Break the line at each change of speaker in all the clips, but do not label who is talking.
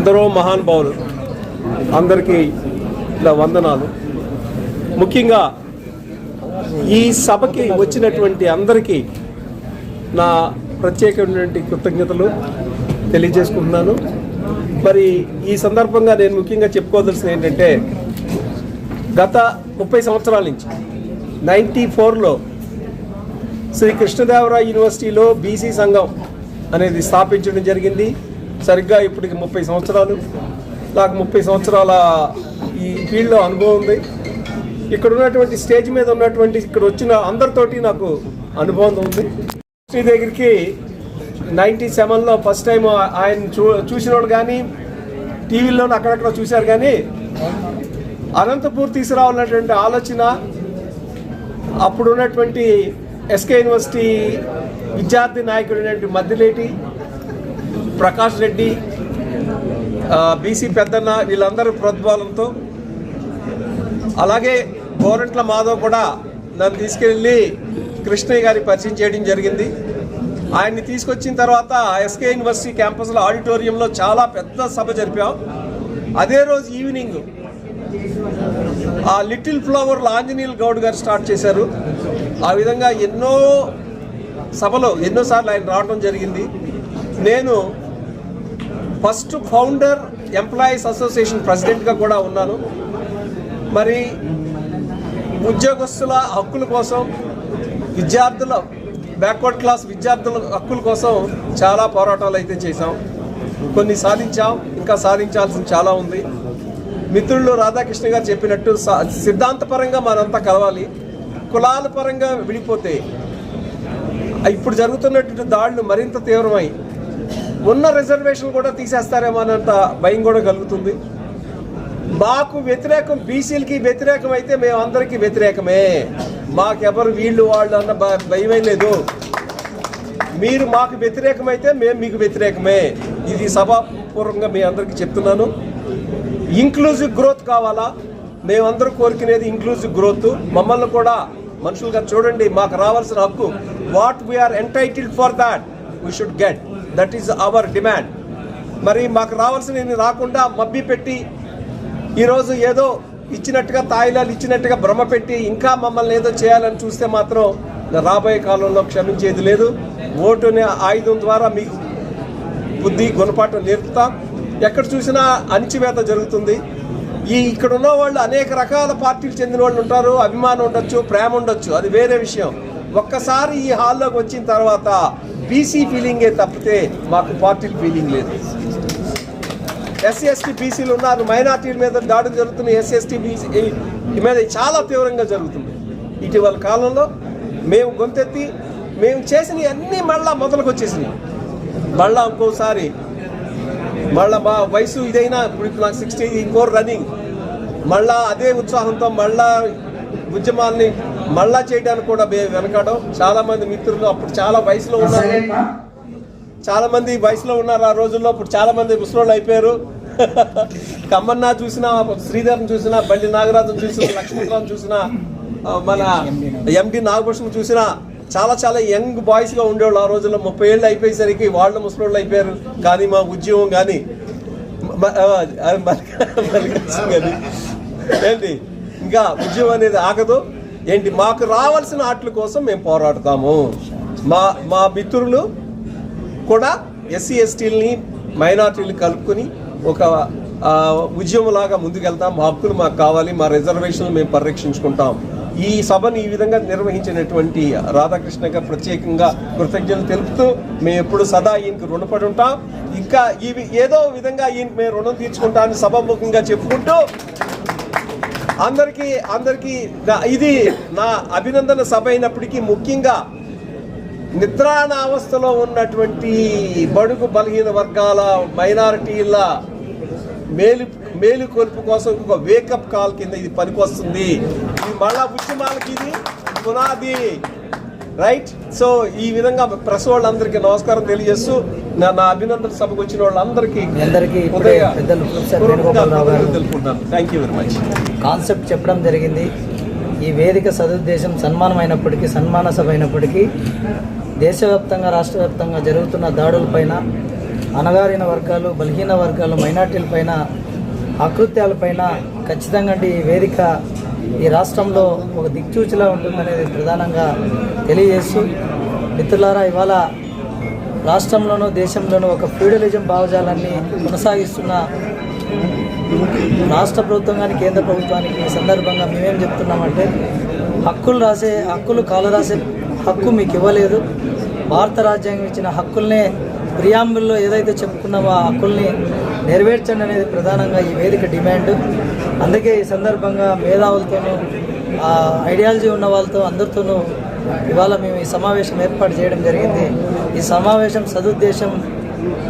ఎందరో మహానుభావులు అందరికీ ఇలా వందనాలు. ముఖ్యంగా ఈ సభకి వచ్చినటువంటి అందరికీ నా ప్రత్యేకమైనటువంటి కృతజ్ఞతలు తెలియజేసుకుంటున్నాను. మరి ఈ సందర్భంగా నేను ముఖ్యంగా చెప్పుకోవాల్సింది ఏంటంటే గత ముప్పై సంవత్సరాల నుంచి నైంటీ ఫోర్లో శ్రీ కృష్ణదేవరాయ యూనివర్సిటీలో బీసీ సంఘం అనేది స్థాపించడం జరిగింది. సరిగ్గా ఇప్పటికి ముప్పై సంవత్సరాలు నాకు ముప్పై సంవత్సరాల ఈ ఫీల్డ్లో అనుభవం ఉంది. ఇక్కడ ఉన్నటువంటి స్టేజ్ మీద ఉన్నటువంటి ఇక్కడ వచ్చిన అందరితోటి నాకు అనుభవం ఉంది. శ్రీ దగ్గరికి నైంటీ సెవెన్లో ఫస్ట్ టైం ఆయన చూ చూసినోడు కానీ టీవీలో అక్కడక్కడ చూశారు కానీ అనంతపూర్ తీసుకురావాలన్నటువంటి ఆలోచన అప్పుడు ఉన్నటువంటి ఎస్కే యూనివర్సిటీ విద్యార్థి నాయకుడైనటువంటి మద్దిలేటి ప్రకాష్ రెడ్డి బీసీ పెద్దన్న వీళ్ళందరూ ప్రోద్బలంతో అలాగే గోరంట్ల మాధవ్ కూడా నన్ను తీసుకెళ్ళి కృష్ణయ్య గారి పరిచయం చేయడం జరిగింది. ఆయన్ని తీసుకొచ్చిన తర్వాత ఎస్కే యూనివర్సిటీ క్యాంపస్లో ఆడిటోరియంలో చాలా పెద్ద సభ జరిపాం. అదే రోజు ఈవినింగ్ ఆ లిటిల్ ఫ్లవర్లు ఆంజనేయులు గౌడ్ గారు స్టార్ట్ చేశారు. ఆ విధంగా ఎన్నో సభలో ఎన్నోసార్లు ఆయన రావడం జరిగింది. నేను ఫస్ట్ ఫౌండర్ ఎంప్లాయీస్ అసోసియేషన్ ప్రెసిడెంట్గా కూడా ఉన్నాను. మరి ఉద్యోగస్తుల హక్కుల కోసం విద్యార్థుల బ్యాక్వర్డ్ క్లాస్ విద్యార్థుల హక్కుల కోసం చాలా పోరాటాలు అయితే చేశాం. కొన్ని సాధించాం ఇంకా సాధించాల్సింది చాలా ఉంది. మిత్రులు రాధాకృష్ణ గారు చెప్పినట్టు సా- సిద్ధాంతపరంగా మనంతా కలవాలి. కులాల పరంగా విడిపోతే ఇప్పుడు జరుగుతున్నటువంటి దాడులు మరింత తీవ్రమై ఉన్న రిజర్వేషన్ కూడా తీసేస్తారేమో అన్నంత భయం కూడా కలుగుతుంది. మాకు వ్యతిరేకం బీసీలకి వ్యతిరేకం అయితే మేము అందరికీ వ్యతిరేకమే. మాకెవరు వీళ్ళు వాళ్ళు అన్న భయమే లేదు. మీరు మాకు వ్యతిరేకమైతే మేము మీకు వ్యతిరేకమే. ఇది సభాపూర్వకంగా మీ అందరికీ చెప్తున్నాను. ఇంక్లూజివ్ గ్రోత్ కావాలా? మేమందరూ కోరుకునేది ఇంక్లూజివ్ గ్రోత్ మమ్మల్ని కూడా మనుషులుగా చూడండి మాకు రావాల్సిన హక్కు. What we are entitled for that we should get that is our demand మరి మాకు రావాల్సిన రాకుండా మబ్బి పెట్టి ఈరోజు ఏదో ఇచ్చినట్టుగా తాయిలాలు ఇచ్చినట్టుగా భ్రమ పెట్టి ఇంకా మమ్మల్ని ఏదో చేయాలని చూస్తే మాత్రం రాబోయే కాలంలో క్షమించేది లేదు. ఓటునే ఆయుధం ద్వారా మీకు బుద్ధి గుణపాఠం నేర్పుతాం. ఎక్కడ చూసినా అణిచివేత జరుగుతుంది. ఈ ఇక్కడ ఉన్న వాళ్ళు అనేక రకాల పార్టీలు చెందిన వాళ్ళు ఉంటారు అభిమానం ఉండొచ్చు ప్రేమ ఉండొచ్చు అది వేరే విషయం. ఒక్కసారి ఈ హాల్లోకి వచ్చిన తర్వాత బీసీ ఫీలింగే తప్పితే మాకు పార్టీల ఫీలింగ్ లేదు. ఎస్సీ ఎస్టీ బీసీలు ఉన్నారు మైనార్టీల మీద దాడులు జరుగుతున్నాయి ఎస్సీ ఎస్టీ బీసీ మీద చాలా తీవ్రంగా జరుగుతుంది ఇటీవల కాలంలో మేము గొంతెత్తి మేము చేసినవి అన్నీ మళ్ళా మొదలుకు వచ్చేసినాయి మళ్ళా ఇంకోసారి మళ్ళా మా వయసు ఇదైనా ఇప్పుడు ఇప్పుడు నాకు సిక్స్టీ ఫోర్ రన్నింగ్ మళ్ళా అదే ఉత్సాహంతో మళ్ళా ఉద్యమాల్ని మళ్ళా చేయడానికి కూడా వెనకడం చాలా మంది మిత్రులు అప్పుడు చాలా వయసులో ఉన్నారు. చాలా మంది వయసులో ఉన్నారు ఆ రోజుల్లో. ఇప్పుడు చాలా మంది ముసలోళ్ళు అయిపోయారు. కమ్మన్న చూసినా శ్రీధర్ని చూసినా బండి నాగరాజును చూసినా లక్ష్మీరావు చూసినా మన ఎండి నాగభూషణ్ చూసినా చాలా చాలా యంగ్ బాయ్స్గా ఉండేవాళ్ళు ఆ రోజుల్లో. ముప్పై ఏళ్ళు అయిపోయేసరికి వాళ్ళు ముసలోళ్ళు అయిపోయారు. కానీ మా ఉద్యమం కానీ మ- ఏంటి? ఇంకా ఉద్యమం అనేది ఆగదు. ఏంటి? మాకు రావాల్సిన ఆటల కోసం మేము పోరాడతాము. మా మా మిత్రులు కూడా ఎస్సీ ఎస్టీలని మైనార్టీలు కలుపుకొని ఒక ఉద్యమంలాగా ముందుకెళ్తాం. మా హక్కులు మాకు కావాలి. మా రిజర్వేషన్లు మేము పరిరక్షించుకుంటాం. ఈ సభను ఈ విధంగా నిర్వహించినటువంటి రాధాకృష్ణ గారు ప్రత్యేకంగా కృతజ్ఞతలు తెలుపుతూ మేము ఎప్పుడు సదా ఈయనకి రుణపడి ఉంటాం. ఇంకా ఇవి ఏదో విధంగా ఈయనకి మేము రుణం తీర్చుకుంటామని సభాముఖంగా చెప్పుకుంటూ అందరికీ అందరికీ ఇది నా అభినందన సభ అయినప్పటికీ ముఖ్యంగా నిద్రాణావస్థలో ఉన్నటువంటి బడుగు బలహీన వర్గాల మైనారిటీల మేలు మేలుకొల్పు కోసం ఒక వేకప్ కాల్ కింద ఇది పనికొస్తుంది. మళ్ళా ఉద్యమాలకి ఇది పునాది రైట్ సో ఈ విధంగా ప్రెస్ వాళ్ళందరికీ నమస్కారం తెలియజేస్తూ నా నా అభినందన సభకు వచ్చిన వాళ్ళందరికీ తెలుపుకుంటాను thank you very much
concept చెప్పడం జరిగింది. ఈ వేదిక సదుద్దేశం సన్మానం అయినప్పటికీ సన్మాన సభ అయినప్పటికీ దేశవ్యాప్తంగా రాష్ట్ర వ్యాప్తంగా జరుగుతున్న దాడులపైన అణగారిన వర్గాలు బలహీన వర్గాలు మైనార్టీల పైన ఆకృత్యాలపైన ఖచ్చితంగా ఈ వేదిక ఈ రాష్ట్రంలో ఒక దిక్చూచిలా ఉంటుందనేది ప్రధానంగా తెలియజేస్తూ మిత్రులారా ఇవాళ రాష్ట్రంలోనూ దేశంలోనూ ఒక ఫ్యూడలిజం భావజాలాన్ని కొనసాగిస్తున్న రాష్ట్ర ప్రభుత్వం కానీ కేంద్ర ప్రభుత్వానికి ఈ సందర్భంగా మేమేం చెప్తున్నామంటే హక్కులు రాసే హక్కులు కాలు రాసే హక్కు మీకు ఇవ్వలేదు. భారత రాజ్యాంగం ఇచ్చిన హక్కుల్నే ప్రియాంబుల్లో ఏదైతే చెప్పుకున్నామో ఆ హక్కుల్ని నెరవేర్చండి అనేది ప్రధానంగా ఈ వేదిక డిమాండ్. అందుకే ఈ సందర్భంగా మేధావులతోనూ ఐడియాలజీ ఉన్న వాళ్ళతో అందరితోనూ ఇవాళ మేము ఈ సమావేశం ఏర్పాటు చేయడం జరిగింది. ఈ సమావేశం సదుద్దేశం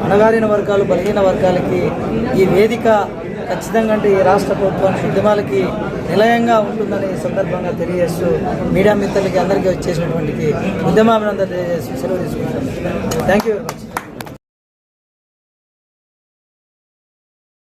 అణగారిన వర్గాలు బలహీన వర్గాలకి ఈ వేదిక ఖచ్చితంగా అంటే ఈ రాష్ట్ర ప్రభుత్వానికి ఉద్యమాలకి నిలయంగా ఉంటుందని ఈ సందర్భంగా తెలియజేస్తూ మీడియా మిత్రులకి అందరికీ వచ్చేసినటువంటి ఉద్యమాభినందన తెలియజేస్తూ సెలవు తీసుకుంటాం థ్యాంక్ యూ వెరీ మచ్